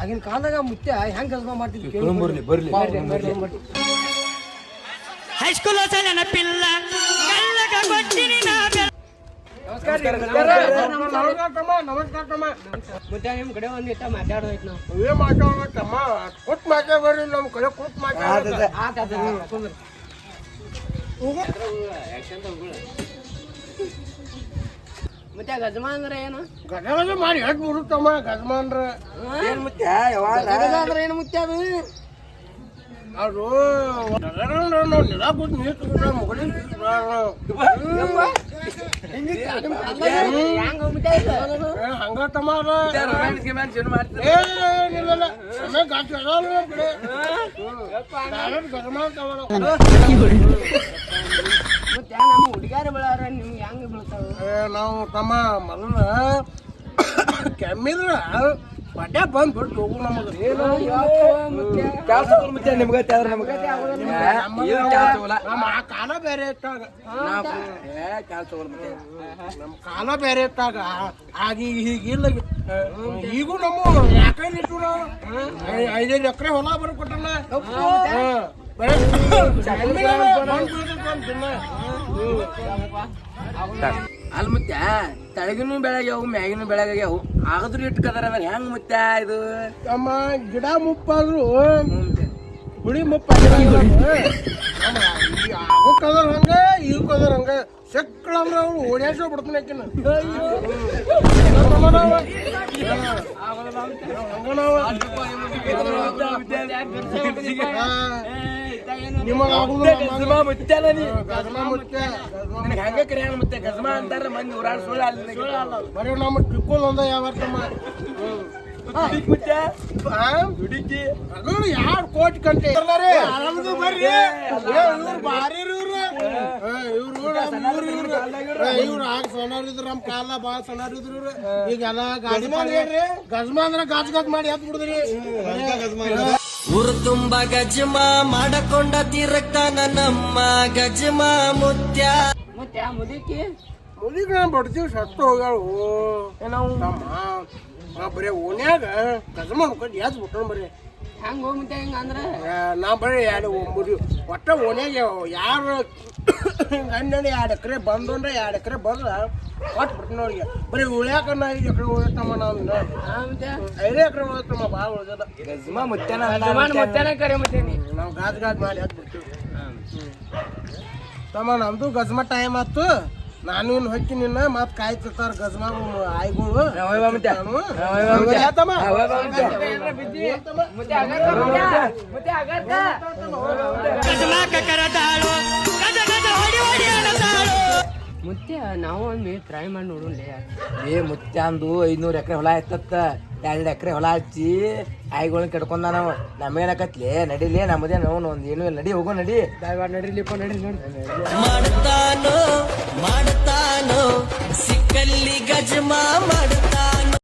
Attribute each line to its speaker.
Speaker 1: ಆಗಿನ ಕಾಲದಾಗ ಮುತ್ಯ ಹೆಂಗ್ ಗಜ್ಮಾ ಮಾಡ್ತಿದ್ವಿ
Speaker 2: ಬರ್ಲಿ ಬರ್ಲಿ
Speaker 3: ಹೈಸ್ಕೂಲ್ ಹೊಸ ನೆನಪಿಲ್ಲ.
Speaker 1: ಮುತ್ಯ ನಿಮ್ ಕಡೆ ಒಂದ್ ಮಾತಾಡೋಯ್ತು ನಾವು.
Speaker 4: ಏನ್ ಮಾತಾಡೋಣ ಕೊಟ್ಟು ಮಾತಾಡ್ಬೇಡ್ರಿ ನಮ್ಮ ಕಡೆ ಕೊಟ್ಟು ಮಾತಾಡ
Speaker 1: ಆತ ಗಜಮಾನ್ರ ಏನು?
Speaker 4: ಗಜಗಜ ಮಾಡಿ ಹೆಟ್ ಬರುತ್ತಮ್ಮ ಗಜಮಾನ್ರ
Speaker 2: ಏನ್ ಮುತ್ಯ? ಯಾವಾಗ
Speaker 1: ಏನು ಮುತ್ಯ ಅದು?
Speaker 4: ಮುಗಡಿ
Speaker 1: ಹೆಂಗ್
Speaker 4: ಗಜಮಾನ್ ತಗೊಳ್ಳೋ
Speaker 1: ಮುತ್ಯ ನಮ್ಮ ಹುಡುಗಾರ ಬೆಳಾರ ನಿಮ್ಗೆ ಹೆಂಗ್ ಬೀಳ್ತಾವ
Speaker 4: ಏ, ನಾವು ತಮ್ಮ ಮೊದಲ ಕೆಮ್ಮಿದ್ರ ಬಡ್ಡೆ ಬಂದ್ ಬಿಟ್ಟು ಹೋಗು ನಮಗ ಏನು
Speaker 2: ಕೆಲಸ ಮುತ್ಯ ನಿಮ್ಗೆ ಯಾವ್ದ್ರ ನಮ್ಗೆ ಏನು ಕೆಲಸ ಹೋಗಲ್ಲ
Speaker 4: ನಮ್ಮ ಆ ಕಾಲ ಬೇರೆ ಇತ್ತಾಗ
Speaker 2: ನಾವು ಏ ಕೆಲಸ ಹೋಗಲ್ಲ ಮುತ್ಯ
Speaker 4: ನಮ್ಮ ಕಾಲ ಬೇರೆ ಇತ್ತಾಗ ಆಗ ಈಗ ಹೀಗಿಲ್ಲ ಈಗೂ ನಮ್ಮ ಯಾಕೆ ಇಟ್ಟು ನಾವು ಐದೈದು ಎಕರೆ ಹೊಲ ಬರ್ಕೊಟ್ಟಲ್ಲ
Speaker 2: ಅಲ್ಲಿ ಮತ್ತೆ ತೆಳಗಿನೂ ಬೆಳಗ್ಯಾವು ಮ್ಯಾಗಿನೂ ಬೆಳಗ್ಯಾವು ಆಗದ್ರು ಇಟ್ಟು ಕದರ ಹೆಂಗ್ ಮತ್ತೆ ಇದು?
Speaker 4: ತಮ್ಮ ಗಿಡ ಮುಪ್ಪಾದ್ರು. ಹುಳಿ ಮುಪ್ಪ ಆಗಕ್ಕದ್ರ ಹಂಗ ಈಗಕ್ಕದ್ರ ಹಂಗ ಸೆಕ್ಕಳ ಅಂದ್ರ ಅವ್ರು ಓಡ್ಯಾಸೋ ಬಿಡ್ತಾನೆ ಆಕಿನ ನಿಮಗ ಆಗುದಿಲ್ಲ
Speaker 2: ಗಜ್ಮಾ ಮುತ್ಯಲ್ಲ ನೀ
Speaker 4: ಗಜಮ ಮುತ್ಯ
Speaker 2: ನಿನಗೆ ಹಂಗ ಕರಿಯಾಣ ಮುತ್ಯ ಗಜ್ಮಾ ಅಂತಾರ ಮಂದಿ ಊರಾಡ್ ಸುಳ್ಳು ಅಲ್ಲಿ
Speaker 4: ಬರೀ ನಮ್ಮ ಟಿಕ್ಕೋಲ್ ಒಂದ ಯಾವತ್ತಮ್ಮ
Speaker 2: ಮುತ್ಯ
Speaker 4: ಆ?
Speaker 2: ದುಡಿಕಿ
Speaker 4: ಅದು ಯಾರ್ ಕೋಟಿ ಕಂತೆ ಆರಾಮದು ಬರ್ರಿ ಏ, ಇವ್ರು ಭಾರಿ ಇವ್ರು ಇವ್ರು ಇವ್ರು. ಆಗ ಸಣ್ಣರಿದ್ರು ನಮ್ ಕಾಲ ಬಾಳ ಇದ್ರು ಇವ್ರು. ಈಗೆಲ್ಲ ಗಾಡಿ ಗಜ್ಮ ಅಂದ್ರ ಗಾಜ್ ಗಾಜ್ ಮಾಡಿ ಹತ್ ಬಿಡುದ್ರಿ.
Speaker 3: ಊರು ತುಂಬ ಗಜ್ಮ ಮಾಡಕೊಂಡ ತೀರಕ್ಕ ನನ್ನಮ್ಮ ಗಜ್ಮ ಮುತ್ಯ.
Speaker 1: ಮುತ್ಯ ಮುದುಕಿ.
Speaker 4: ಮುದಿಗ ಬಡ್ತೀವಿ ಸತ್ತು ಹೋಗ್ಯಾಳು.
Speaker 2: ಓ
Speaker 4: ಏನೋ ನಾ ಬರೀ ಓನ್ಯಾಗ ಗಜ್ಮ ಅನ್ಕೊಂಡು ಯಾಸ್ ಬಿಟ್ಟು ಬರೀ.
Speaker 1: ಹೆಂಗ್ ಹೋಗ್ಬಿಟ್ಟೆ ಹೆಂಗೆ ಅಂದ್ರೆ?
Speaker 4: ನಾ ಬರೀ ಎರಡು ಮುದಿ ಒಟ್ಟ ಓನ್ಯಾಗ ಯಾರು ಗಂಡನ ಎರಡು ಎಕರೆ ಬಂದ್ರೆ ಎರಡು ಎಕರೆ ಬಂದ್ರ ಕೊಟ್ಟು ಬಿಟ್ಟು ನೋಡಿಗೆ ಬರೀ ಉಳ್ಯಾಕ ನಾ ಐದು ಎಕರೆ ಉಳಿತಮ್ಮ
Speaker 1: ನಾನು
Speaker 4: ಐದು ಎಕರೆ ಉಳಿತಮ್ಮ ಭಾಳ ಉಳಿದ
Speaker 2: ಗಜ್ಮಾ ಮುತ್ಯನ
Speaker 1: ಮುತ್ಯನ? ಕರೆ ಮುತ್ಯ
Speaker 4: ನಾವು ಗಾಜ್ ಗಾಜ್ ಮಾಡಿ ಹಾಕ್ಬಿಡ್ತೀವಿ. ತಮ್ಮ ನಮ್ದು ಗಜ್ಮ ಟೈಮ್ ಆತು. ನಾನು ಹೊಕ್ಕಿ ನಿನ್ನ ಮತ್ ಕಾಯ್ತಿರ್ತಾರ ಗಜಮಾ ಆಯ್ಗಳು. ನಾನು
Speaker 2: ಮುತ್ಯ.
Speaker 1: ನಾವು ಒಮ್ಮೆ ಟ್ರೈ ಮಾಡಿ ನೋಡೋಣ
Speaker 2: ಏ ಮುತ್ಯಾಂದು ಐದ್ನೂರ್ ಎಕರೆ ಹೊಲ ಎತ್ತತ್ತ ಎರಡು ಎಕರೆ ಹೊಲ ಹಚ್ಚಿ ಆಯ್ಗಳನ್ನ ಕೆಡ್ಕೊಂಡ ನಾವು. ನಮ್ಮೇನಕತ್ಲೆ ನಡಿಲಿ ನಮ್ಮದೇ ನಾವು ಒಂದು ಏನು ಇಲ್ಲ. ನಡಿ ಹೋಗೋ ನಡಿ.
Speaker 1: ನಡಿಲಿಪ್ಪ ನಡಿ ನೋಡಿ
Speaker 3: ಮಾಡ್ತಾನೋ ಮಾಡ್ತಾನೋ ಸಿಕ್ಕಲ್ಲಿ ಗಜಮಾ ಮಾಡ್ತಾನೋ.